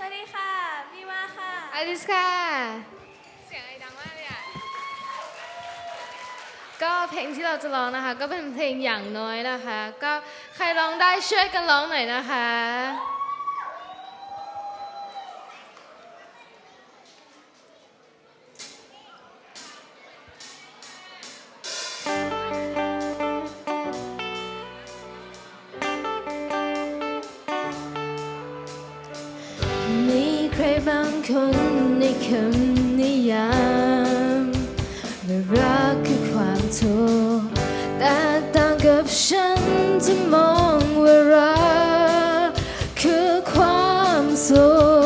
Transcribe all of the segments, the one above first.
สวัสดีค่ะพี่มาค่ะ อลิสค่ะ เสียงไอดังมากเลยอะ ก็เพลงที่เราจะร้องนะคะ ก็เป็นเพลงอย่างน้อยนะคะ ก็ใครร้องได้ช่วยกันร้องหน่อยนะคะ บางคนในคำนิยามว่ารักคือความทุกข์แต่ต่างกับฉันที่มองว่ารักคือความสุข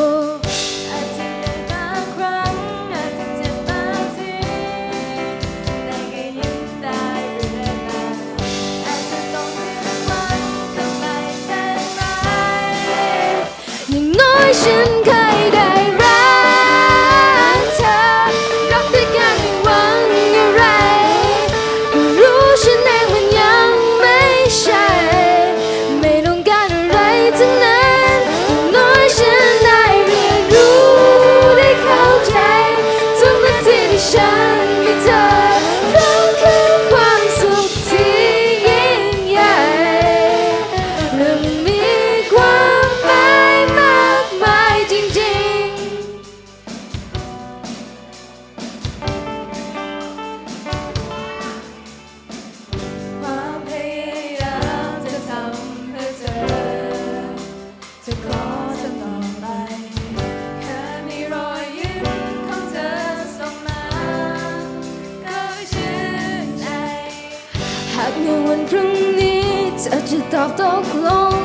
ในวันพรุ่งนี้เธอจะตอบตกลง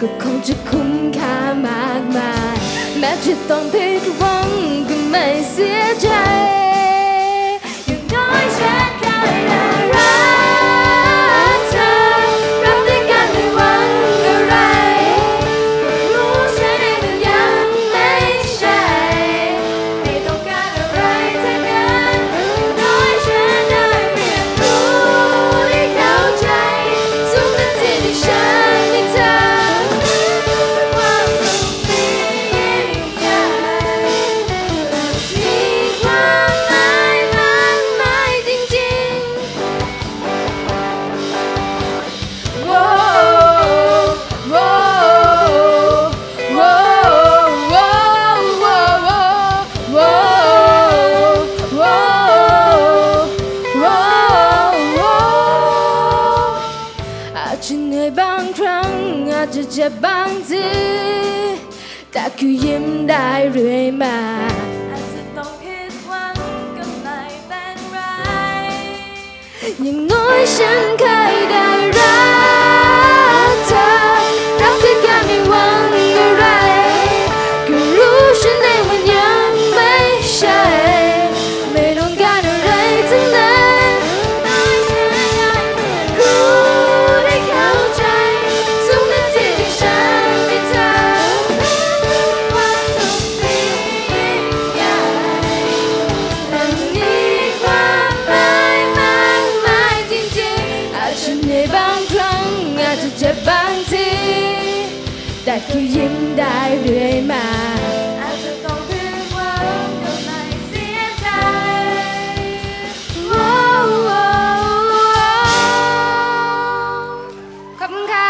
ก็คงจะคุ้มค่ามากมาย แม้จะต้องผิดหวังก็ไม่เสียใจอย่างน้อย จจะเหนื่อยบางครั้ง อาจจะเจ็บบางทีแต่คือยิ้มได้เรื่อยมา อาจจะต้องผิดหวังก็ไม่เป็นไร อย่างน้อยฉัน จะเจ็บบางที แต่ก็ยิ้มได้เรื่อยมา อาจจะต้องเรียว่าก็ไม่เสียใจขอบคุณค่ะ